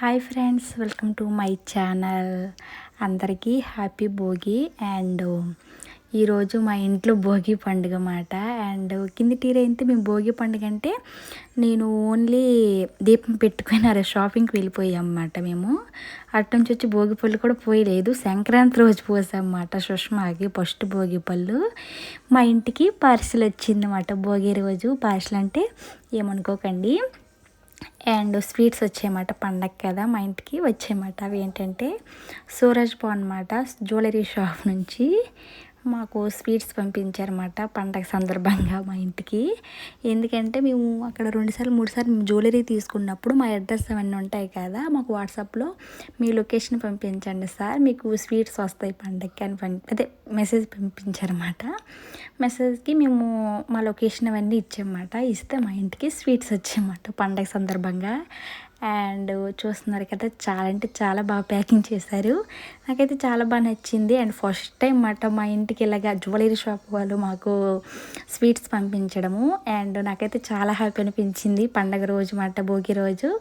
Hi friends welcome to my channel. అందరికీ happy Bhogi and ఈరోజు మా ఇంట్లో భోగి పండుగ మాట అండ్ కింది టీరైతే మేము భోగి పండుగ అంటే నేను ఓన్లీ దీపం పెట్టుకొని షాపింగ్కి వెళ్ళిపోయాం అన్నమాట మేము. అటు నుంచి వచ్చి భోగి పళ్ళు కూడా పోయలేదు. సంక్రాంతి రోజు పోసామన్నమాట సుష్మాకి ఫస్ట్ భోగి పళ్ళు. మా ఇంటికి పార్సిల్ వచ్చిందన్నమాట భోగి రోజు పార్సిల్ అంటే ఏమనుకోకండి అండ్ స్వీట్స్ వచ్చాయన్నమాట పండగ కదా మా ఇంటికి వచ్చాయన్నమాట అవి ఏంటంటే సూరజ్ పో అనమాట జ్యువెలరీ షాప్ నుంచి. మాకు స్వీట్స్ పంపించారన్నమాట పండగ సందర్భంగా మా ఇంటికి. ఎందుకంటే మేము అక్కడ రెండుసార్లు మూడుసార్లు మేము జ్యువెలరీ తీసుకున్నప్పుడు మా అడ్రస్ అవన్నీ ఉంటాయి కదా మాకు వాట్సాప్లో మీ లొకేషన్ పంపించండి సార్ మీకు స్వీట్స్ వస్తాయి పండగకి అని పంపి అదే మెసేజ్ పంపించారన్నమాట. మెసేజ్కి మేము మా లొకేషన్ అవన్నీ ఇచ్చామన్నమాట ఇస్తే మా ఇంటికి స్వీట్స్ వచ్చాయన్నమాట పండగ సందర్భంగా. అండ్ చూస్తున్నారు కదా చాలా అంటే చాలా బాగా ప్యాకింగ్ చేశారు. నాకైతే చాలా బాగా నచ్చింది. అండ్ ఫస్ట్ టైం మాట మా ఇంటికి ఇలాగా జ్యువెలరీ షాప్ వాళ్ళు మాకు స్వీట్స్ పంపించడము. అండ్ నాకైతే చాలా హ్యాపీ అనిపించింది. పండగ రోజు మాట భోగి రోజు.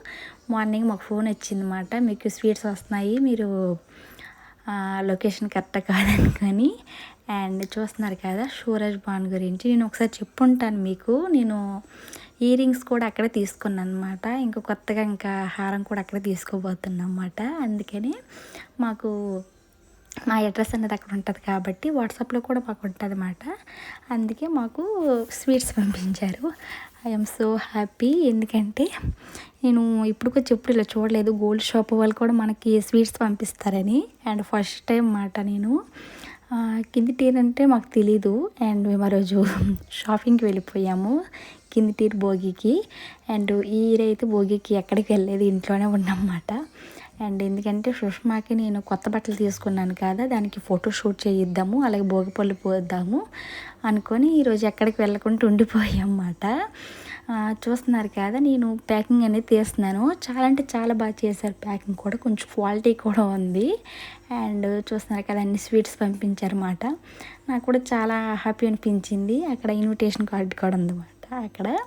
మార్నింగ్ మాకు ఫోన్ వచ్చింది మాట మీకు స్వీట్స్ వస్తున్నాయి మీరు లొకేషన్ కరెక్ట్ కాదనుకొని అండ్ చూస్తున్నారు కదా సూరజ్ బాన్ గురించి. నేను ఒకసారి చెప్పుంటాను మీకు. నేను ఇయర్ రింగ్స్ కూడా అక్కడే తీసుకున్నాను అనమాట ఇంకా కొత్తగా ఇంకా హారం కూడా అక్కడే తీసుకోబోతున్నాను అనమాట అందుకని మాకు మా అడ్రస్ అనేది అక్కడ ఉంటుంది కాబట్టి వాట్సాప్లో కూడా మాకు ఉంటుంది అన్నమాట అందుకే మాకు స్వీట్స్ పంపించారు. ఐఎమ్ సో హ్యాపీ ఎందుకంటే నేను ఇప్పుడు కూడా ఇలా చూడలేదు. గోల్డ్ షాప్ వాళ్ళు కూడా మనకి స్వీట్స్ పంపిస్తారని. అండ్ ఫస్ట్ టైం మాట నేను. కింది టీర్ అంటే మాకు తెలీదు. అండ్ మేము ఆ రోజు షాపింగ్కి వెళ్ళిపోయాము. కింది భోగికి అండ్ ఈ ఇయర్ అయితే భోగికి ఎక్కడికి వెళ్ళలేదు ఇంట్లోనే ఉన్నమాట అండ్ ఎందుకంటే సుష్మాకి నేను కొత్త బట్టలు తీసుకున్నాను కదా దానికి ఫోటో షూట్ చేయిద్దాము అలాగే భోగిపళ్ళు పోద్దాము అనుకొని ఈరోజు ఎక్కడికి వెళ్ళకుండా ఉండిపోయామన్నమాట. చూస్తున్నారు కదా నేను ప్యాకింగ్ అనేది తీస్తున్నాను. చాలా అంటే చాలా బాగా చేశారు ప్యాకింగ్ కూడా కొంచెం క్వాలిటీ కూడా ఉంది. అండ్ చూస్తున్నారు కదా అన్ని స్వీట్స్ పంపించారన్నమాట. నాకు కూడా చాలా హ్యాపీ అనిపించింది అక్కడ ఇన్విటేషన్ కార్డు కూడా ఉందన్నమాట అక్కడ.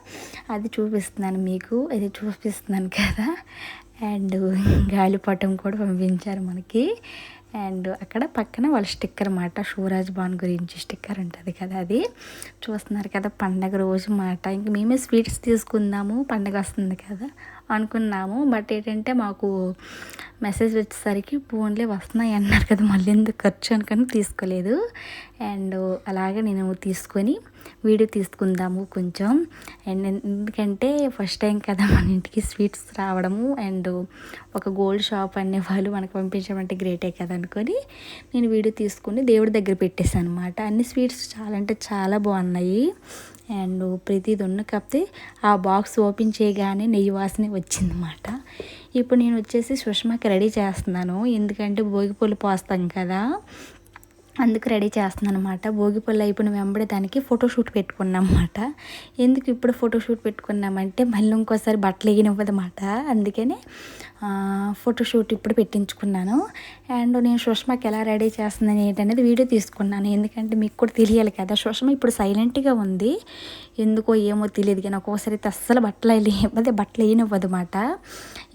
అది చూపిస్తున్నాను మీకు. అది చూపిస్తున్నాను కదా. అండ్ గాలిపటం కూడా పంపించారు మనకి. అండ్ అక్కడ పక్కన వాళ్ళ స్టిక్కర్ మాట షూరాజ్ బాన్ గురించి స్టిక్కర్ ఉంటుంది కదా అది. చూస్తున్నారు కదా పండగ రోజు మాట. ఇంక మేమే స్వీట్స్ తీసుకుందాము. పండగ వస్తుంది కదా అనుకున్నాము. బట్ ఏంటంటే మాకు మెసేజ్ వచ్చేసరికి ఫోన్లే వస్తున్నాయి అన్నారు కదా మళ్ళీ ఎందుకు ఖర్చు అనుకొని తీసుకోలేదు. అండ్ అలాగే నేను తీసుకొని వీడియో తీసుకుందాము కొంచెం. అండ్ ఎందుకంటే ఫస్ట్ టైం కదా మన ఇంటికి స్వీట్స్ రావడము. అండ్ ఒక గోల్డ్ షాప్ అనే వాళ్ళు మనకు పంపించమంటే గ్రేటే కదా అనుకొని నేను వీడియో తీసుకుని దేవుడి దగ్గర పెట్టేశాను అనమాట అన్ని స్వీట్స్ చాలా అంటే చాలా బాగున్నాయి. అండ్ ప్రతిది ఉన్న కాకపోతే ఆ బాక్స్ ఓపెన్ చేయగానే నెయ్యి వాసన వచ్చిందన్నమాట ఇప్పుడు నేను వచ్చేసి సుష్మాకి రెడీ చేస్తున్నాను. ఎందుకంటే భోగి పూలు పోస్తాం కదా. అందుకు రెడీ చేస్తున్నాను అనమాట భోగిపళ్ళు అయిపోయిన వెంబడి దానికి ఫోటోషూట్ పెట్టుకున్నాం అనమాట ఎందుకు ఇప్పుడు ఫోటోషూట్ పెట్టుకున్నామంటే మళ్ళీ ఇంకోసారి బట్టలు వేయనివ్వదన్నమాట. అందుకని ఫోటోషూట్ ఇప్పుడు పెట్టించుకున్నాను. అండ్ నేను సుష్మకి ఎలా రెడీ చేస్తుందని ఏంటనేది వీడియో తీసుకున్నాను. ఎందుకంటే మీకు కూడా తెలియాలి కదా సుష్మ ఇప్పుడు సైలెంట్గా ఉంది. ఎందుకో ఏమో తెలియదు కానీ ఒక్కోసారి అయితే అస్సలు బట్టలు లేకపోతే బట్టలు వేయనివ్వదు అనమాట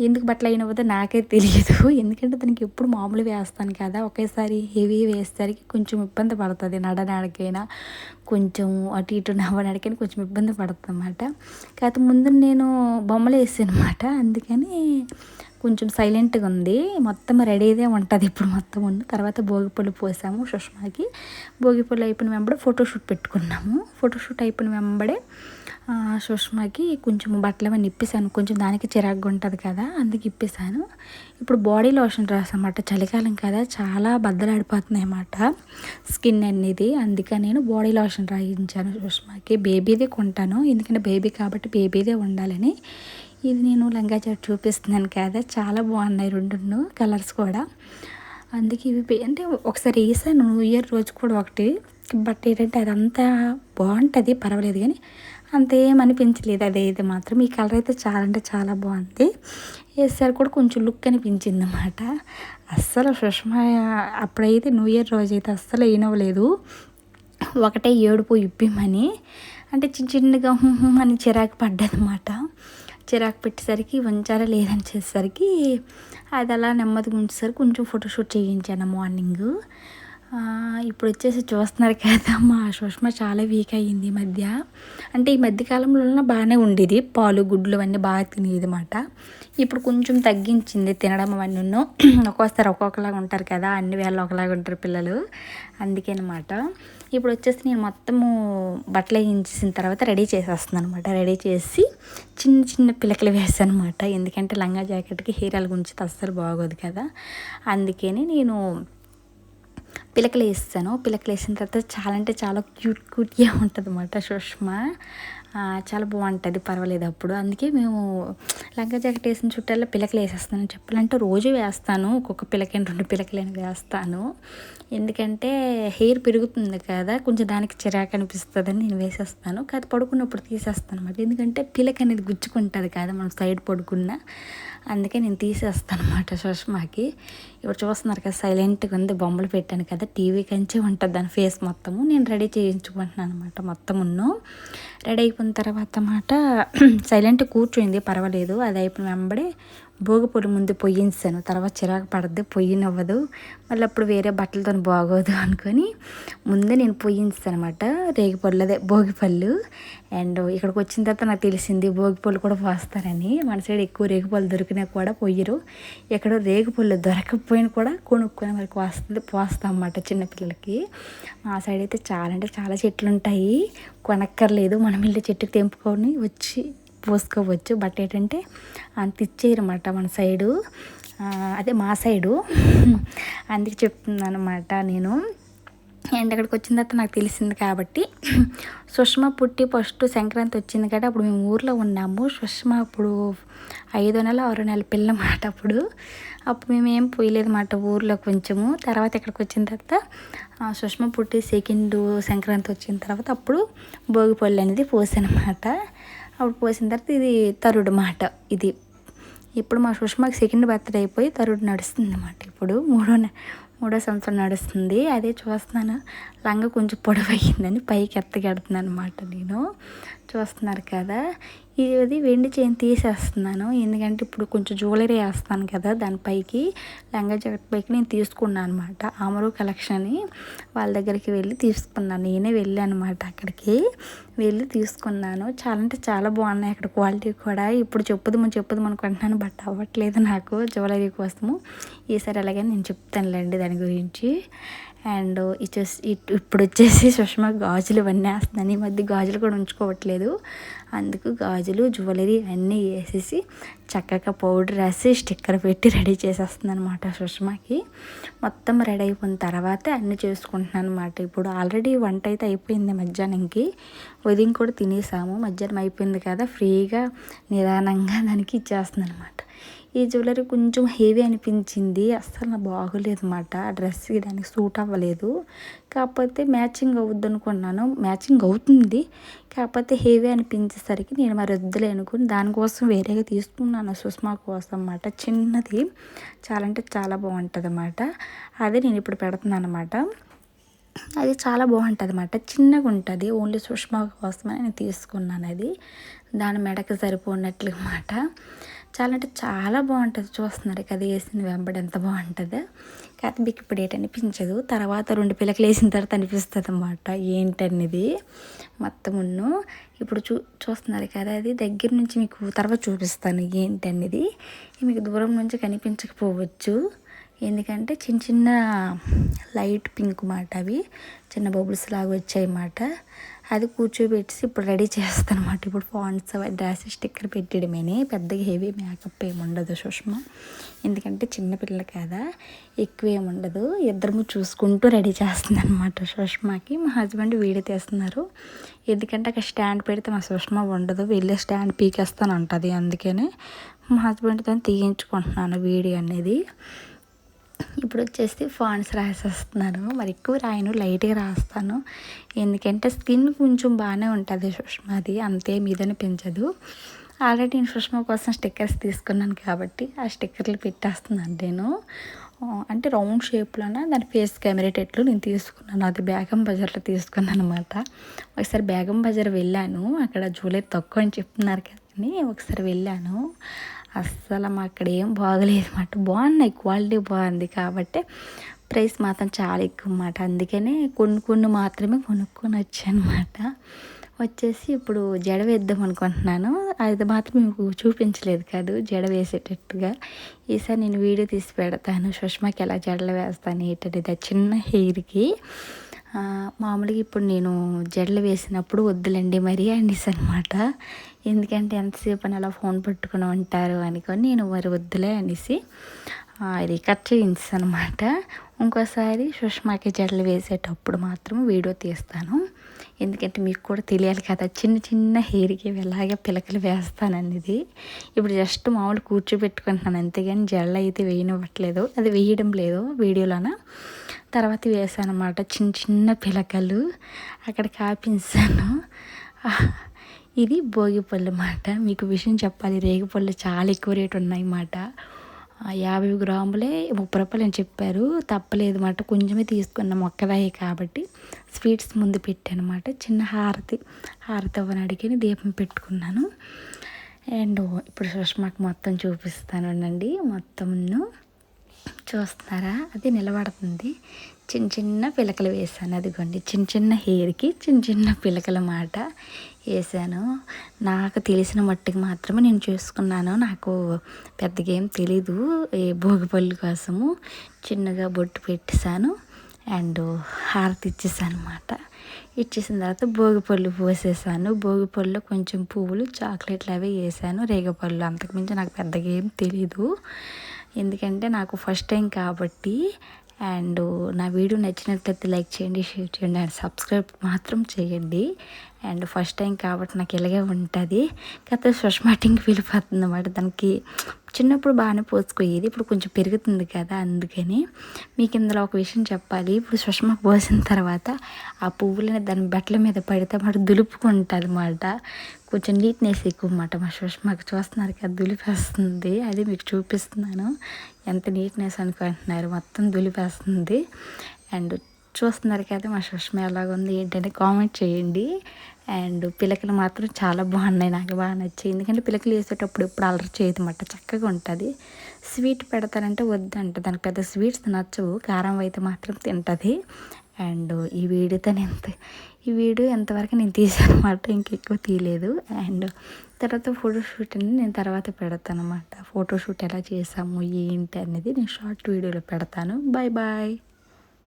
ఎందుకు బట్టలు అయినవ్వదో నాకే తెలియదు. ఎందుకంటే దానికి ఎప్పుడు మామూలు వేస్తాను కదా ఒకేసారి హెవీ వేసేసరికి కొంచెం ఇబ్బంది పడుతుంది నడనాడికైనా కొంచెం అటు ఇటు నవ్వడానికైనా కొంచెం ఇబ్బంది పడుతుంది అనమాట కాకపోతే ముందు నేను బొమ్మలు వేసాను అనమాట అందుకని కొంచెం సైలెంట్గా ఉంది. మొత్తం రెడీదే ఉంటుంది ఇప్పుడు మొత్తం ఉంది తర్వాత భోగిపళ్ళు పోసాము సుష్మాకి. భోగిపళ్ళు అయిపోయిన వెంబడే ఫోటోషూట్ పెట్టుకున్నాము. ఫోటోషూట్ అయిపోయిన వెంబడే సుష్మాకి కొంచెం బట్టలు అవన్నీ ఇప్పేసాను కొంచెం దానికి చిరాగ్గా ఉంటుంది కదా అందుకు ఇప్పేసాను ఇప్పుడు బాడీ లోషన్ రాసమాట చలికాలం కదా చాలా బద్దలాడిపోతున్నాయి అన్నమాట స్కిన్ అనేది. అందుకే నేను బాడీ లోషన్ రాయించాను సుష్మాకి. బేబీదే కొంటాను. ఎందుకంటే బేబీ కాబట్టి బేబీదే ఉండాలని. ఇది నేను లంగా చాట్ చూపిస్తున్నాను కదా. చాలా బాగున్నాయి రెండు కలర్స్ కూడా. అందుకే ఇవి అంటే ఒకసారి వేసాను న్యూ ఇయర్ రోజు కూడా ఒకటి. బట్ ఏంటంటే అదంతా బాగుంటుంది పర్వాలేదు కానీ అంత ఏమనిపించలేదు అదేది మాత్రం. ఈ కలర్ అయితే చాలా అంటే చాలా బాగుంది. వేసారు కూడా కొంచెం లుక్ అనిపించింది అన్నమాట అస్సలు సుష్మా అప్పుడైతే న్యూ ఇయర్ రోజు అయితే అస్సలు ఏనవ్వలేదు ఒకటే ఏడుపు ఇప్పిమని అంటే చిన్న చిన్నగా అని చిరాకు పడ్డదన్నమాట. చిరాకు పెట్టేసరికి వంచారా లేదని చేసేసరికి అది అలా నెమ్మదిగా ఉంచేసరికి కొంచెం ఫోటోషూట్ చేయించాను మార్నింగ్ ఇప్పుడు వచ్చేసి చూస్తున్నారు కదా మా సుష్మ చాలా వీక్ అయ్యింది ఈ మధ్య. అంటే ఈ మధ్య కాలంలో బాగానే ఉండేది. పాలు గుడ్లు అవన్నీ బాగా తినేది అనమాట ఇప్పుడు కొంచెం తగ్గించింది తినడం అవన్నీ ఒక్కోసారి ఒక్కొక్కలాగా ఉంటారు కదా అన్ని వేళ ఒకలాగా ఉంటారు పిల్లలు. అందుకేనమాట. ఇప్పుడు వచ్చేసి నేను మొత్తము బట్టలు వేయించేసిన తర్వాత రెడీ చేసేస్తున్నాను అనమాట రెడీ చేసి చిన్న చిన్న పిలకలు వేసాను అనమాట ఎందుకంటే లంగా జాకెట్కి హీరాలు గురించి అస్సలు బాగోదు కదా. అందుకని నేను పిలకలు వేస్తాను. పిలకలు వేసిన తర్వాత చాలా అంటే చాలా క్యూట్ క్యూట్గా ఉంటుంది అన్నమాట సుష్మా చాలా బాగుంటుంది పర్వాలేదు అప్పుడు. అందుకే మేము లంగా జాకెట్ వేసిన చుట్టాల్లో పిలకలు వేసేస్తాను చెప్పాలంటే రోజు వేస్తాను. ఒక్కొక్క పిలకని రెండు పిలకలని వేస్తాను. ఎందుకంటే హెయిర్ పెరుగుతుంది కదా కొంచెం దానికి చిరాకు అనిపిస్తుందని నేను వేసేస్తాను. కాదు పడుకున్నప్పుడు తీసేస్తాను అనమాట ఎందుకంటే పిలక అనేది గుచ్చుకుంటుంది కదా మనం సైడ్ పడుకున్న. అందుకే నేను తీసేస్తాను అనమాట సుష్మాకి. ఇప్పుడు చూస్తున్నారు కదా సైలెంట్గా ఉంది బొమ్మలు పెట్టాను కదా టీవీ కంచే ఉంటుంది దాని ఫేస్ మొత్తము. నేను రెడీ చేయించుకుంటున్నాను అనమాట మొత్తమును. రెడీ అయిపోయిన తర్వాత అన్నమాట సైలెంట్ కూర్చోయింది పర్వాలేదు. అది అయిపోయిన వెంబడే భోగిపొడి ముందు పొయ్యించాను తర్వాత చిరాకు పడద్దు పొయ్యినవ్వదు మళ్ళీ అప్పుడు వేరే బట్టలతో బాగోదు అనుకొని ముందే నేను పొయ్యించాను అనమాట రేగిపళ్ళు అదే భోగిపళ్ళు అండ్ ఇక్కడికి వచ్చిన తర్వాత నాకు తెలిసింది భోగిపళ్ళు కూడా పోస్తారని. మన సైడ్ ఎక్కువ రేగిపళ్ళు దొరికినా కూడా పొయ్యరు. ఎక్కడో రేగిపళ్ళు దొరకకపోయినా కూడా కొనుక్కొని మరి పోస్తుంది పోస్తాం అన్నమాట చిన్నపిల్లలకి. మా సైడ్ అయితే చాలా అంటే చాలా చెట్లు ఉంటాయి కొనక్కర్లేదు. మనం వెళ్ళి చెట్టుకు తెంపుకొని వచ్చి పోసుకోవచ్చు. బట్ ఏంటంటే అంత ఇచ్చేయరమాట మన సైడు. అదే మా సైడు. అందుకే చెప్తున్నాను అనమాట నేను. అండ్ అక్కడికి వచ్చిన తర్వాత నాకు తెలిసింది కాబట్టి సుష్మ పుట్టి ఫస్ట్ సంక్రాంతి వచ్చింది కాబట్టి అప్పుడు మేము ఊర్లో ఉన్నాము. సుష్మ అప్పుడు ఐదో నెల ఆరో నెల పిల్ల మాట అప్పుడు. అప్పుడు మేమేం పోయలేదు మాట ఊర్లో కొంచెము. తర్వాత ఇక్కడికి వచ్చిన తర్వాత సుష్మ పుట్టి సెకండ్ సంక్రాంతి వచ్చిన తర్వాత అప్పుడు భోగిపల్లి అనేది పోసానమాట అప్పుడు పోసిన తర్వాత ఇది తరుడు మాట. ఇది ఇప్పుడు మా సుష్మాకి సెకండ్ బర్త్డే అయిపోయి తరుడు నడుస్తుంది అన్నమాట ఇప్పుడు మూడో మూడో సంవత్సరం నడుస్తుంది. అదే చూస్తున్నాను. లంగ కొంచెం పొడవయ్యిందని పైకి ఎత్తగడుతున్నాను అనమాట నేను. చూస్తున్నారు కదా. ఇది వెండి చైన్ తీసేస్తున్నాను. ఎందుకంటే ఇప్పుడు కొంచెం జ్యువెలరీ వేస్తాను కదా దానిపైకి లంగా జాకెట్ పైకి నేను తీసుకున్నాను అనమాట అమరు కలెక్షన్ని వాళ్ళ దగ్గరికి వెళ్ళి తీసుకున్నాను. నేనే వెళ్ళాను అనమాట అక్కడికి. వెళ్ళి తీసుకున్నాను. చాలా అంటే చాలా బాగున్నాయి అక్కడ క్వాలిటీ కూడా. ఇప్పుడు చెప్పుదు మనం చెప్పుదు అనుకుంటున్నాను బట్ అవ్వట్లేదు నాకు జ్యువెలరీ కోసము. ఈసారి అలాగే నేను చెప్తానులేండి దాని గురించి. అండ్ ఇచ్చేసి ఇప్పుడు వచ్చేసి సుష్మా గాజులు ఇవన్నీ వేస్తుందని ఈ మధ్య గాజులు కూడా ఉంచుకోవట్లేదు. అందుకు గాజులు జ్యువెలరీ అన్నీ వేసేసి చక్కగా పౌడర్ వేసి స్టిక్కర్ పెట్టి రెడీ చేసేస్తుంది అనమాట సుష్మాకి. మొత్తం రెడీ అయిపోయిన తర్వాత అన్నీ చేసుకుంటున్నాను అనమాట ఇప్పుడు ఆల్రెడీ వంట అయితే అయిపోయింది మధ్యాహ్నంకి. ఉదయం కూడా తినేసాము. మధ్యాహ్నం అయిపోయింది కదా ఫ్రీగా నిదానంగా దానికి ఇచ్చేస్తుంది అనమాట ఈ జ్యువెలరీ కొంచెం హెవీ అనిపించింది. అస్సలు నా బాగోలేదు అనమాట ఆ డ్రెస్కి దానికి సూట్ అవ్వలేదు. కాకపోతే మ్యాచింగ్ అవుద్ది అనుకున్నాను మ్యాచింగ్ అవుతుంది. కాకపోతే హెవీ అనిపించేసరికి నేను మరి వద్దులే అనుకుని దానికోసం వేరేగా తీసుకున్నాను సుష్మా కోసం అన్నమాట. చిన్నది. చాలా అంటే చాలా బాగుంటుంది అన్నమాట. అదే నేను ఇప్పుడు పెడుతున్నాను అనమాట అది చాలా బాగుంటుంది అనమాట చిన్నగా ఉంటుంది. ఓన్లీ సుష్మా కోసమే నేను తీసుకున్నాను అది. దాని మెడకి సరిపోనట్లు అనమాట చాలా అంటే చాలా బాగుంటుంది చూస్తున్నారు కదా వేసిన వెంబడి ఎంత బాగుంటుందో. కాకపోతే మీకు ఇప్పుడు ఏంటనిపించదు తర్వాత రెండు పిల్లకలు వేసిన తర్వాత అనిపిస్తుంది అనమాట ఏంటనేది మొత్తమును. ఇప్పుడు చూ చూస్తున్నారు కదా అది దగ్గర నుంచి మీకు తర్వాత చూపిస్తాను ఏంటనేది మీకు దూరం నుంచి కనిపించకపోవచ్చు. ఎందుకంటే చిన్న చిన్న లైట్ పింక్ మాట అవి చిన్న బబుల్స్ లాగా వచ్చాయి అన్నమాట అది కూర్చోబెట్టి ఇప్పుడు రెడీ చేస్తాను అనమాట ఇప్పుడు ఫాంట్స్ డ్రెస్ స్టిక్కర్ పెట్టడమేనే. పెద్దగా హెవీ మేకప్ ఏమి ఉండదు సుష్మ. ఎందుకంటే చిన్నపిల్ల కదా ఎక్కువ ఏమి ఉండదు. ఇద్దరము చూసుకుంటూ రెడీ చేస్తుంది అనమాట సుష్మాకి. మా హస్బెండ్ వీడియో తీస్తున్నారు. ఎందుకంటే అక్కడ స్టాండ్ పెడితే మా సుష్మ ఉండదు. వెళ్ళే స్టాండ్ పీకేస్తాను అంటుంది అందుకనే మా హస్బెండ్తో తీయించుకుంటున్నాను వీడియో అనేది. ఇప్పుడు వచ్చేసి ఫాన్స్ రాసేస్తున్నాను మరి ఎక్కువ రాయను లైట్గా రాస్తాను. ఎందుకంటే స్కిన్ కొంచెం బాగానే ఉంటుంది సుష్మాది అంతే మీదని పెంచదు. ఆల్రెడీ నేను సుష్మా కోసం స్టిక్కర్స్ తీసుకున్నాను కాబట్టి ఆ స్టిక్కర్లు పెట్టేస్తున్నాను నేను. అంటే రౌండ్ షేప్లోన దాని ఫేస్ కెమెరేటెట్లు నేను తీసుకున్నాను. అది బేగం బజార్లో తీసుకున్నాను అనమాట ఒకసారి బేగం బజార్ వెళ్ళాను. అక్కడ జూలై తక్కువ అని చెప్తున్నారు కదా అని ఒకసారి వెళ్ళాను. అస్సలు మా అక్కడ ఏం బాగలేదు అన్నమాట బాగున్నాయి క్వాలిటీ బాగుంది కాబట్టి ప్రైస్ మాత్రం చాలా ఎక్కువ అన్నమాట అందుకనే కొన్ని కొన్ని మాత్రమే కొనుక్కొని వచ్చానమాట వచ్చేసి ఇప్పుడు జడ వేద్దాం అనుకుంటున్నాను. అది మాత్రం మీకు చూపించలేదు కాదు జడ వేసేటట్టుగా. ఈసారి నేను వీడియో తీసి పెడతాను. సుష్మాకి ఎలా జడలు వేస్తాను ఏంటనేది చిన్న హెయిర్కి. మామూలుగా ఇప్పుడు నేను జడలు వేసినప్పుడు వద్దులండి మరీ అనేసి అనమాట ఎందుకంటే ఎంతసేపు అని అలా ఫోన్ పెట్టుకుని ఉంటారు అనుకొని నేను మరి వద్దులే అనేసి ఇది కట్ చేయించాను అనమాట ఇంకోసారి సుష్మాకి జడలు వేసేటప్పుడు మాత్రం వీడియో తీస్తాను. ఎందుకంటే మీకు కూడా తెలియాలి కదా చిన్న చిన్న హెయిర్కి ఎలాగే పిలకలు వేస్తాననేది ఇప్పుడు జస్ట్ మామూలు కూర్చోబెట్టుకుంటున్నాను అంతేగాని జడలు అయితే వేయనివ్వట్లేదు. అది వేయడం లేదు వీడియోలోన. తర్వాత వేసాను అనమాట చిన్న చిన్న పిలకలు. అక్కడ కాపించాను. ఇది భోగిపళ్ళు అన్నమాట. మీకు విషయం చెప్పాలి రేగిపళ్ళు చాలా ఎక్కువ రేటు ఉన్నాయి అన్నమాట. యాభై గ్రాములే ముప్పై రూపాయలు అని చెప్పారు. తప్పలేదు మాట కొంచెమే తీసుకున్న మొక్కదాయి కాబట్టి స్వీట్స్ ముందు పెట్టానమాట చిన్న హారతి హారతి అవ్వని అడిగి దీపం పెట్టుకున్నాను. అండ్ ఇప్పుడు సుష్మాకి మొత్తం చూపిస్తాను అండి మొత్తంను చూస్తున్నారా? అది నిలబడుతుంది. చిన్న చిన్న పిలకలు వేసాను అదిగోండి. చిన్న చిన్న హెయిర్కి చిన్న చిన్న పిలకల మాట వేసాను నాకు తెలిసిన మట్టికి మాత్రమే నేను చూసుకున్నాను. నాకు పెద్దగా ఏం తెలీదు. ఏ భోగిపల్లి కోసము చిన్నగా బొట్టు పెట్టేశాను. అండ్ హారతి ఇచ్చేసాను అనమాట ఇచ్చేసిన తర్వాత భోగిపళ్ళు పోసేసాను భోగిపళ్ళు కొంచెం పువ్వులు చాక్లెట్లు అవి వేసాను రేగపళ్ళు అంతకుమించి నాకు పెద్దగా ఏం తెలీదు. ఎందుకంటే నాకు ఫస్ట్ టైం కాబట్టి అండ్ నా వీడియో నచ్చినట్లయితే లైక్ చేయండి షేర్ చేయండి అండ్ సబ్స్క్రైబ్ మాత్రం చేయండి. అండ్ ఫస్ట్ టైం కాబట్టి నాకు ఇలాగే ఉంటుంది. కాకపోతే సుష్మాటింగ్కి వెళ్ళిపోతుంది అన్నమాట దానికి చిన్నప్పుడు బాగానే పోసుకోయేది ఇప్పుడు కొంచెం పెరుగుతుంది కదా అందుకని మీకు ఇందులో ఒక విషయం చెప్పాలి. ఇప్పుడు సుష్మ పోసిన తర్వాత ఆ పువ్వులని దాని బట్టల మీద పడితే మాట దులుపుకుంటుంది అన్నమాట. కొంచెం నీట్నెస్ ఎక్కువ అన్నమాట మా సుష్మకు. చూస్తున్నారు కదా దులిపేస్తుంది. అది మీకు చూపిస్తున్నాను. ఎంత నీట్నెస్ అనుకుంటున్నారు. మొత్తం దులిపేస్తుంది. అండ్ చూస్తున్నారు కదా మా సుష్మ ఎలాగుంది ఏంటంటే కామెంట్ చేయండి. అండ్ పిలకలు మాత్రం చాలా బాగున్నాయి నాకు బాగా నచ్చాయి. ఎందుకంటే పిలకలు వేసేటప్పుడు ఇప్పుడు అలర్ చేయదు అన్నమాట చక్కగా ఉంటుంది. స్వీట్ పెడతానంటే వద్దంట దానికి పెద్ద స్వీట్స్ నచ్చవు కారం అయితే మాత్రం తింటుంది. అండ్ ఈ వీడియోతో నేను ఈ వీడియో ఎంతవరకు నేను తీసాను అనమాట ఇంకెక్కువ తీయలేదు. అండ్ తర్వాత ఫోటోషూట్ అనేది నేను తర్వాత పెడతాను అనమాట ఫోటోషూట్ ఎలా చేసాము ఏంటి అనేది నేను షార్ట్ వీడియోలో పెడతాను. Bye bye